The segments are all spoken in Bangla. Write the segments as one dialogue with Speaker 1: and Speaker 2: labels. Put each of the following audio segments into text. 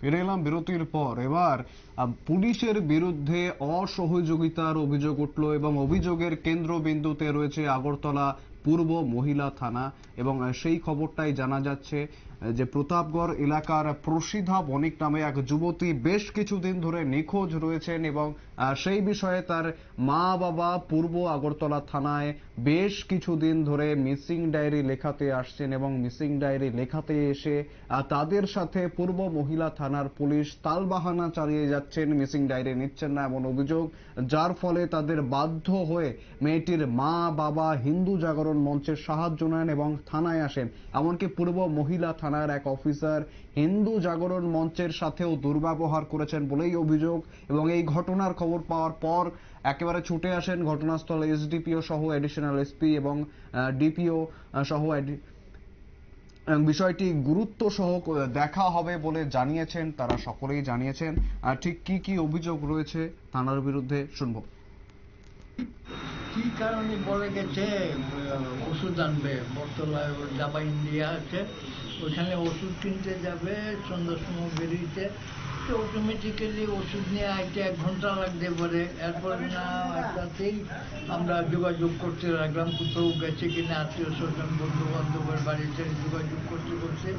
Speaker 1: ফিরে এলাম বিরতির পর এবার পুলিশের বিরুদ্ধে অসহযোগিতার অভিযোগ উঠল এবং অভিযোগের কেন্দ্রবিন্দুতে রয়েছে আগরতলা পূর্ব মহিলা থানা এবং সেই খবরটাই জানা যাচ্ছে যে প্রতাপগড় এলাকার প্রসিদ্ধা বণিক নামে এক যুবতী বেশ কিছুদিন ধরে নিখোঁজ রয়েছেন এবং সেই বিষয়ে তার মা বাবা পূর্ব আগরতলা থানায় বেশ কিছুদিন ধরে মিসিং ডায়েরি লেখাতে আসছেন এবং মিসিং ডায়েরি লেখাতে এসে তাদের সাথে পূর্ব মহিলা থানার পুলিশ তালবাহানা চালিয়ে যাচ্ছেন, মিসিং ডায়েরি নিচ্ছেন না এমন অভিযোগ, যার ফলে তাদের বাধ্য হয়ে মেয়েটির মা বাবা হিন্দু জাগরণ মঞ্চের সাহায্য নেন এবং থানায় আসেন। এমনকি পূর্ব মহিলা থানার এক অফিসার হিন্দু জাগরণ মঞ্চের সাথেও দুর্ব্যবহার করেছেন বলেই অভিযোগ এবং এই ঘটনার খবর পাওয়ার পর একেবারে ছুটে আসেন ঘটনাস্থলে এসডিপিও সহ এডিশনাল এসপি এবং ডিপিও সহ বিষয়টি গুরুত্ব সহ দেখা হবে বলে জানিয়েছেন, তারা সকলেই জানিয়েছেন। ঠিক কি কি অভিযোগ রয়েছে, থানার বিরুদ্ধে শুনব।
Speaker 2: কি কারণে বলে গেছে? ওষুধ আনবে। বটতলায় ওর ডাবা ইন্ডিয়া আছে। ওখানে ওষুধ কিনতে যাবে সন্ধ্যার সময় বেরিয়েছে। তো অটোমেটিক্যালি ওষুধ নিয়ে আইতে এক ঘণ্টা লাগতে পারে। এরপর না একটাতেই আমরা যোগাযোগ করতে লাগলাম, কোথাও গেছে কিনা, আত্মীয় স্বজন বন্ধু বান্ধবের বাড়িতে যোগাযোগ করতে করতে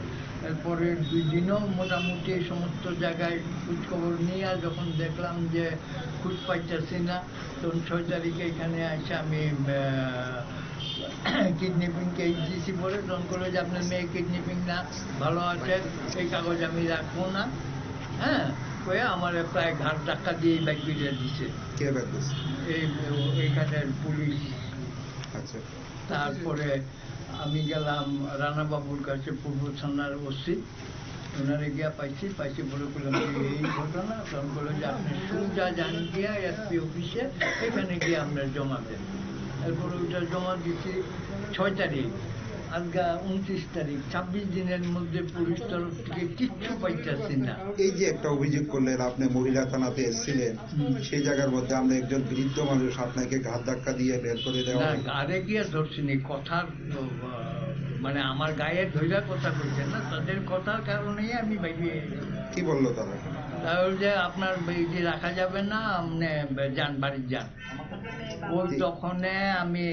Speaker 2: এরপরে দুই দিনও মোটামুটি সমস্ত জায়গায় খোঁজখবর নিয়ে যখন দেখলাম যে খুঁজ পাইতেছি না, তখন ছয় তারিখে এখানে এসে আমি কিডনিপিং কেস দিছি বলে। তখন করল যে আপনার মেয়ে কিডনিপিং না, ভালো আছে, এই কাগজ আমি রাখব না। হ্যাঁ কয়ে আমার প্রায় ঘাট ধাক্কা দিয়ে ব্যাগ বিরিয়ে দিছে
Speaker 3: কে ব্যাগ দিচ্ছে?
Speaker 2: এই এইখানের পুলিশ।
Speaker 3: আচ্ছা।
Speaker 2: তারপরে আমি গেলাম রানাবাবুর কাছে পূর্ব থানার ওসি। ওনারে গিয়া পাইছি পাইছি বলে বললাম যে এই ঘটনা। তখন বলল যে আপনি সোজা যান গিয়া এসপি অফিসে এখানে গিয়ে আপনার জমা দেন। এরপরে ওইটা জমা দিচ্ছি ছয় তারিখ। আজকে উনত্রিশ তারিখ ছাব্বিশ দিনের মধ্যে পুলিশ তরফ থেকে কিচ্ছু না
Speaker 3: এই যে একটা অভিযোগ করলেন আপনি মহিলা থানাতে এসেছিলেন সেই জায়গার মধ্যে আমরা একজন বৃদ্ধ মানুষ আপনাকে ঘাত ধাক্কা দিয়ে বের করে দেওয়া।
Speaker 2: গাড়ে গিয়ে ধরছি কথার মানে আমার গায়ে ধৈরা কথা কইছে না তাদের কথার কারণেই আমি বাইরে
Speaker 3: কি বলল তারা?
Speaker 2: তাহলে যে আপনার যে রাখা যাবে না আপনি যান বাড়ি যান। ওই তখন আমি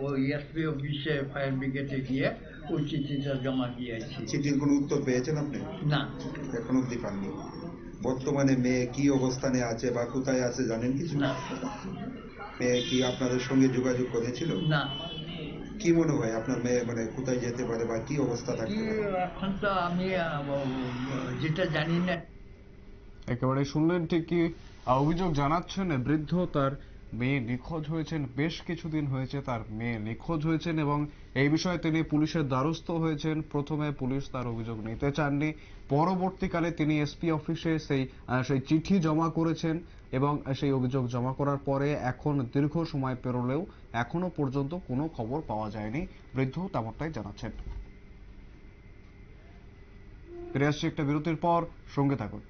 Speaker 2: ওই এসপি অফিসে ফায়ার ব্রিগেডে গিয়ে ওই চিঠিটা জমা দিয়েছি।
Speaker 3: চিঠির কোনো উত্তর পেয়েছেন আপনি?
Speaker 2: না।
Speaker 3: এখন অব্দি পাননি। বর্তমানে মেয়ে কি অবস্থানে আছে বা কোথায় আছে জানেন কিছু?
Speaker 2: না।
Speaker 3: মেয়ে কি আপনাদের সঙ্গে যোগাযোগ করেছিল?
Speaker 2: না।
Speaker 3: কি মনে হয় আপনার মেয়ে মানে কোথায় যেতে পারে বা কি অবস্থা
Speaker 2: থাকে
Speaker 3: থাকতে পারে?
Speaker 2: এখন তো আমি যেটা জানি না।
Speaker 1: একেবারে শুনলেন ঠিকই অভিযোগ জানাচ্ছেন বৃদ্ধ তার মেয়ে নিখোঁজ হয়েছেন, বেশ কিছুদিন হয়েছে তার মেয়ে নিখোঁজ হয়েছেন এবং এই বিষয়ে তিনি পুলিশের দ্বারস্থ হয়েছেন। প্রথমে পুলিশ তার অভিযোগ নিতে চাননি। পরবর্তীকালে তিনি এসপি অফিসে সেই সেই চিঠি জমা করেছেন এবং সেই অভিযোগ জমা করার পরে এখন দীর্ঘ সময় পেরোলেও এখনও পর্যন্ত কোনো খবর পাওয়া যায়নি। বৃদ্ধ তেমনটাই জানাচ্ছেন। ফিরে আসছি একটা বিরতির পর। সঙ্গে থাকুন।